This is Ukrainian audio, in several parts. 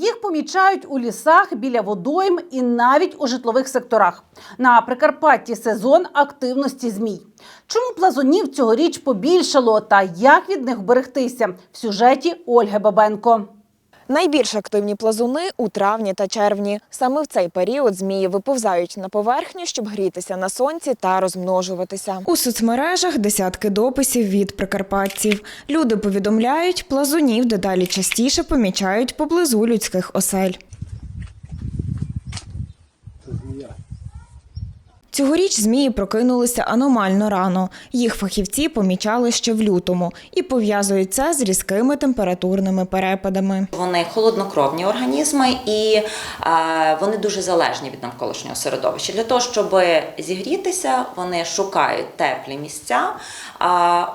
Їх помічають у лісах біля водойм і навіть у житлових секторах. На Прикарпатті сезон активності змій. Чому плазунів цьогоріч побільшало та як від них вберегтися в сюжеті Ольги Бабенко. Найбільш активні плазуни у травні та червні. Саме в цей період змії виповзають на поверхню, щоб грітися на сонці та розмножуватися. У соцмережах десятки дописів від прикарпатців. Люди повідомляють, плазунів дедалі частіше помічають поблизу людських осель. Цьогоріч змії прокинулися аномально рано. Їх фахівці помічали ще в лютому і пов'язують це з різкими температурними перепадами. Вони холоднокровні організми і е, вони дуже залежні від навколишнього середовища. Для того, щоб зігрітися, вони шукають теплі місця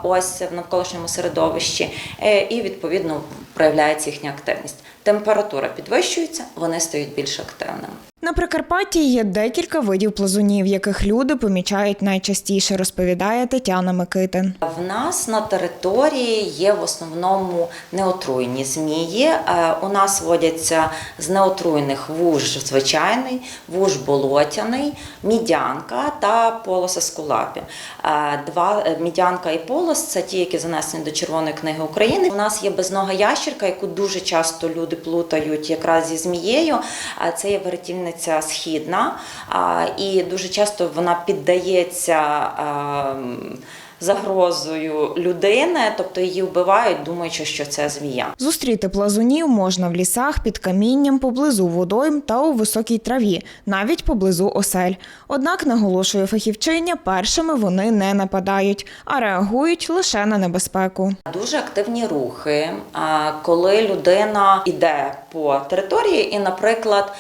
ось в навколишньому середовищі, е, і відповідно проявляється їхня активність. Температура підвищується, вони стають більш активними. На Прикарпатті є декілька видів плазунів, яких люди помічають найчастіше, розповідає Тетяна Микитин. В нас на території є в основному неотруйні змії. Е, У нас водяться з неотруйних вуж звичайний, вуж болотяний, мідянка та полос ескулапі. Е, Два е, мідянка і полос це ті, які занесені до Червоної книги України. У нас є безнога ящерка, яку дуже часто люди плутають якраз зі змією. Це є веретівниця східна, і дуже часто вона піддається. ем, Загрозою людини, тобто її вбивають, думаючи, що це змія. Зустріти плазунів можна в лісах під камінням, поблизу водойм та у високій траві, навіть поблизу осель. Однак, наголошує фахівчиня, першими вони не нападають, а реагують лише на небезпеку. Дуже активні рухи, коли людина йде по території і, наприклад,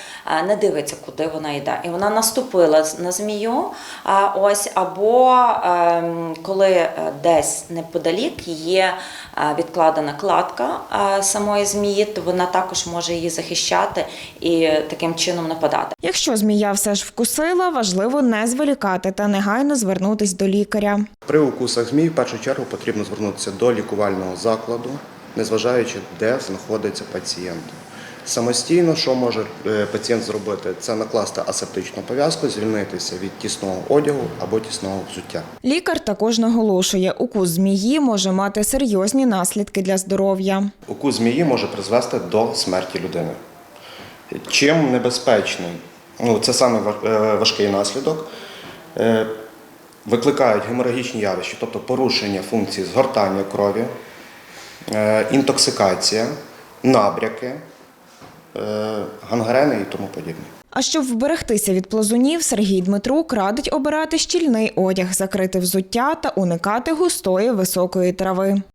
не дивиться, куди вона йде, і вона наступила з- на змію. а, Ось або ем, коли е, десь неподалік є е, відкладена кладка е, самої змії, то вона також може її захищати і таким чином нападати. Якщо змія все ж вкусила, важливо не зволікати та негайно звернутись до лікаря. При укусах змій в першу чергу потрібно звернутися до лікувального закладу, незважаючи, де знаходиться пацієнт. Самостійно, що може е, пацієнт зробити, це накласти асептичну пов'язку, звільнитися від тісного одягу або тісного взуття. Лікар також наголошує, укус змії може мати серйозні наслідки для здоров'я. Укус змії може призвести до смерті людини. Чим небезпечний? Ну, це саме е, важкий наслідок. Е, Викликають геморагічні явища, тобто порушення функції згортання крові, інтоксикація, набряки, гангрени і тому подібне. А щоб вберегтися від плазунів, Сергій Дмитрук радить обирати щільний одяг, закрити взуття та уникати густої високої трави.